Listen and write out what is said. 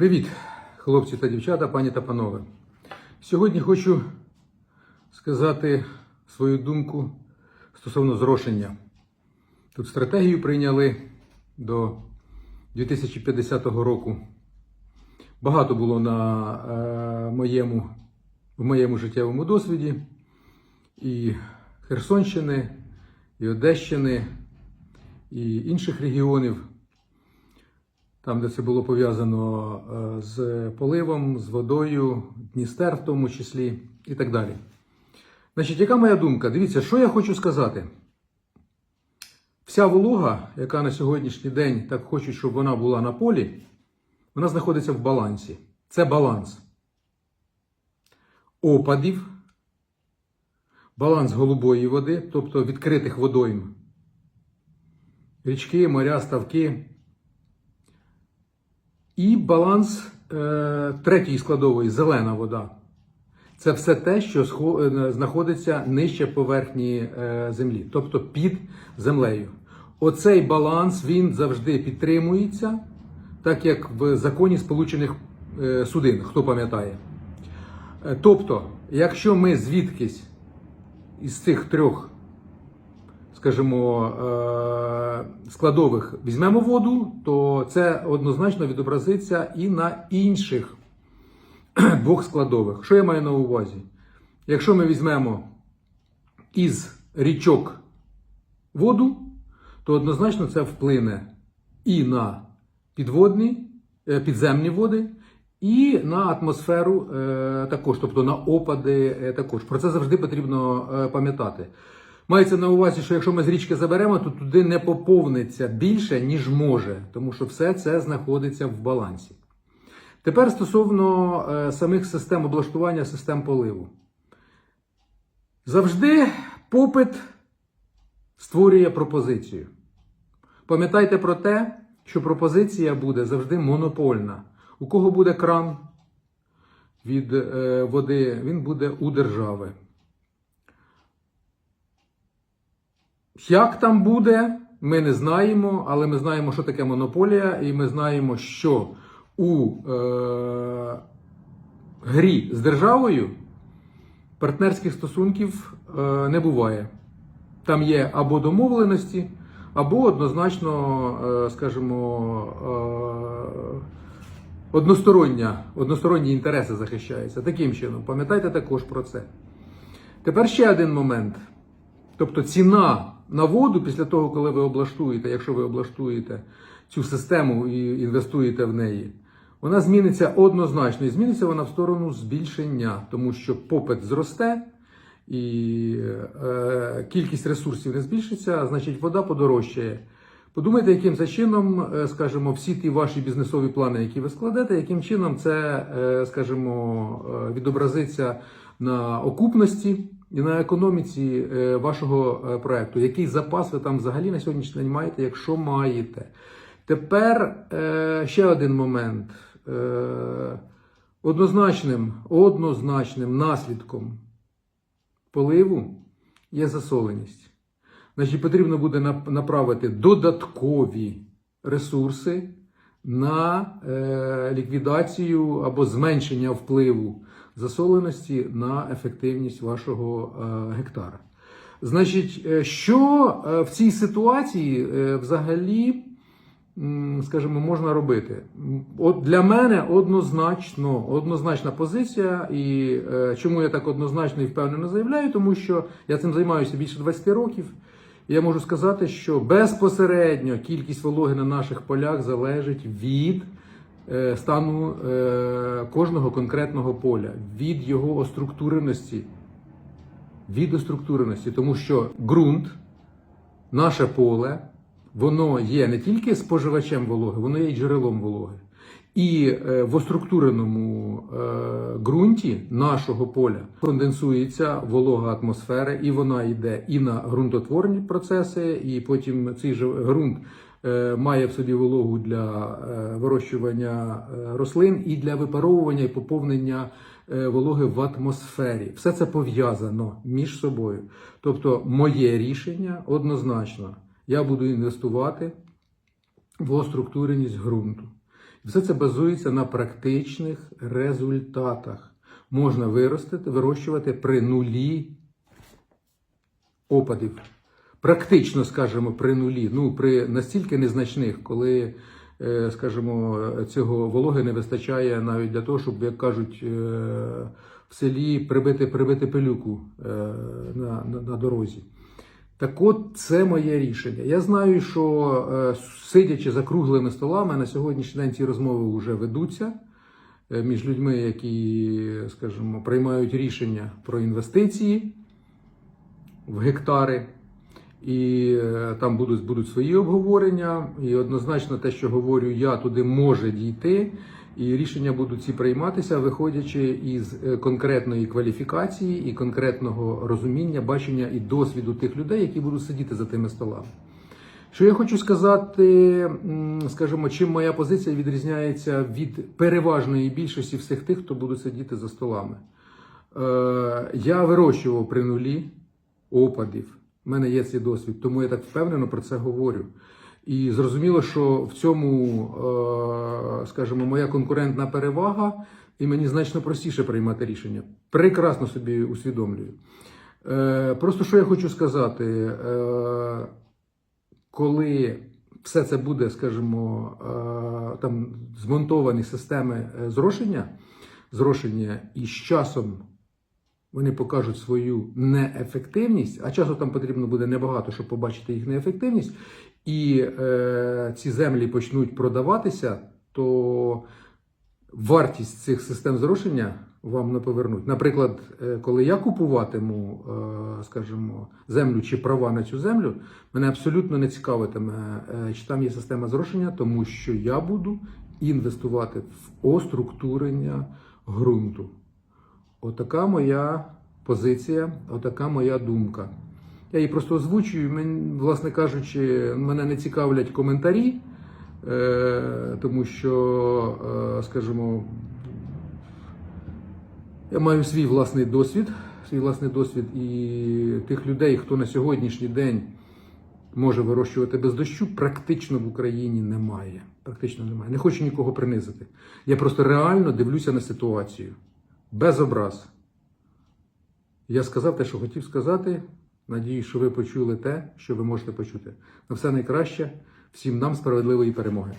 Привіт, хлопці та дівчата, пані та панове. Сьогодні хочу сказати свою думку стосовно зрошення. Тут стратегію прийняли до 2050 року. Багато було на е, моєму, в моєму життєвому досвіді і Херсонщини, і Одещини, і інших регіонів там, де це було пов'язано е, з поливом, з водою, Дністер в тому числі і так далі. Значить, яка моя думка? Дивіться, що я хочу сказати. Вся волога, яка на сьогоднішній день так хочуть, щоб вона була на полі, вона знаходиться в балансі. Це баланс опадів, баланс голубої води, тобто відкритих водойм, річки, моря, ставки. І баланс е, третьої складової зелена вода. Це все те, що е, знаходиться нижче поверхні е, землі, тобто під землею. Оцей баланс він завжди підтримується, так як в законі Сполучених е, Судин, хто пам'ятає. Тобто, якщо ми звідкись із цих трьох скажімо, е, складових візьмемо воду, то це однозначно відобразиться і на інших двох складових. Що я маю на увазі? Якщо ми візьмемо із річок воду, то однозначно це вплине і на підводні, е, підземні води, і на атмосферу е, також, тобто на опади також. Про це завжди потрібно пам'ятати. Мається на увазі, що якщо ми з річки заберемо, то туди не поповниться більше, ніж може, тому що все це знаходиться в балансі. Тепер стосовно е, самих систем облаштування систем поливу. Завжди попит створює пропозицію. Пам'ятайте про те, що пропозиція буде завжди монопольна. У кого буде кран від е, води, він буде у держави. Як там буде, ми не знаємо, але ми знаємо, що таке монополія, і ми знаємо, що у е, грі з державою партнерських стосунків е, не буває. Там є або домовленості, або однозначно, е, скажімо, е, одностороння, односторонні інтереси захищаються. Таким чином, пам'ятайте також про це. Тепер ще один момент. Тобто ціна на воду після того, коли ви облаштуєте, якщо ви облаштуєте цю систему і інвестуєте в неї, вона зміниться однозначно. І зміниться вона в сторону збільшення, тому що попит зросте і е, кількість ресурсів не збільшиться, а значить вода подорожчає. Подумайте, яким це чином, е, скажімо, всі ті ваші бізнесові плани, які ви складете, яким чином це, е, скажімо, е, відобразиться на окупності і на економіці е, вашого е, проекту. Який запас ви там взагалі на сьогоднішній день маєте, якщо маєте. Тепер е, ще один момент. Однозначним, однозначним наслідком поливу є засоленість. Значить, потрібно буде направити додаткові ресурси на ліквідацію або зменшення впливу засоленості на ефективність вашого е, гектара. Значить, е, що е, в цій ситуації взагалі, скажімо, можна робити? От для мене однозначно, однозначна позиція, і чому я так однозначно і впевнено заявляю, тому що я цим займаюся більше 20 років. Я можу сказати, що безпосередньо кількість вологи на наших полях залежить від стану е, кожного конкретного поля, від його оструктуреності. Від оструктуреності, тому що ґрунт, наше поле, воно є не тільки споживачем вологи, воно є й джерелом вологи. І е, в оструктуреному е, ґрунті нашого поля конденсується волога атмосфери, і вона йде і на ґрунтотворні процеси, і потім цей же ґрунт е, має в собі вологу для е, вирощування е, рослин і для випаровування і поповнення е, вологи в атмосфері. Все це пов'язано між собою. Тобто, моє рішення однозначно, я буду інвестувати в оструктуреність ґрунту. Все це базується на практичних результатах. Можна виростити, вирощувати при нулі опадів. Практично, скажімо, при нулі, ну при настільки незначних, коли, е, скажімо, цього вологи не вистачає навіть для того, щоб, як кажуть, е, в селі прибити, прибити пилюку е, на, на, на дорозі. Так от це моє рішення. Я знаю, що сидячи за круглими столами, на сьогоднішній день ці розмови вже ведуться між людьми, які, скажімо, приймають рішення про інвестиції в гектари. І е, там будуть, будуть свої обговорення. І однозначно те, що говорю я, туди може дійти. І рішення будуть ці прийматися, виходячи із е, конкретної кваліфікації і конкретного розуміння, бачення і досвіду тих людей, які будуть сидіти за тими столами. Що я хочу сказати, скажімо, чим моя позиція відрізняється від переважної більшості всіх тих, хто буде сидіти за столами. Е, я вирощував при нулі опадів. У мене є цей досвід, тому я так впевнено про це говорю. І зрозуміло, що в цьому, е, скажімо, моя конкурентна перевага, і мені значно простіше приймати рішення. Прекрасно собі усвідомлюю. Е, Просто що я хочу сказати, е, коли все це буде, скажімо, там змонтовані системи зрошення, зрошення і з часом вони покажуть свою неефективність, а часу там потрібно буде небагато, щоб побачити їх неефективність, і е, ці землі почнуть продаватися, то вартість цих систем зрошення вам не повернуть. Наприклад, е, коли я купуватиму, е, скажімо, землю чи права на цю землю, мене абсолютно не цікавитиме, е, чи там є система зрошення, тому що я буду інвестувати в оструктурення ґрунту. Отака моя позиція, отака моя думка. Я її просто озвучую, власне кажучи, мене не цікавлять коментарі, е, тому що, е, скажімо, я маю свій власний досвід, свій власний досвід і тих людей, хто на сьогоднішній день може вирощувати без дощу, практично в Україні немає. Практично немає. Не хочу нікого принизити. Я просто реально дивлюся на ситуацію. Без образ. Я сказав те, що хотів сказати. Надію, що ви почули те, що ви можете почути. На все найкраще. Всім нам справедливої перемоги.